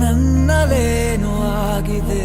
ನನ್ನಲೇನು ಆಗಿದೆ.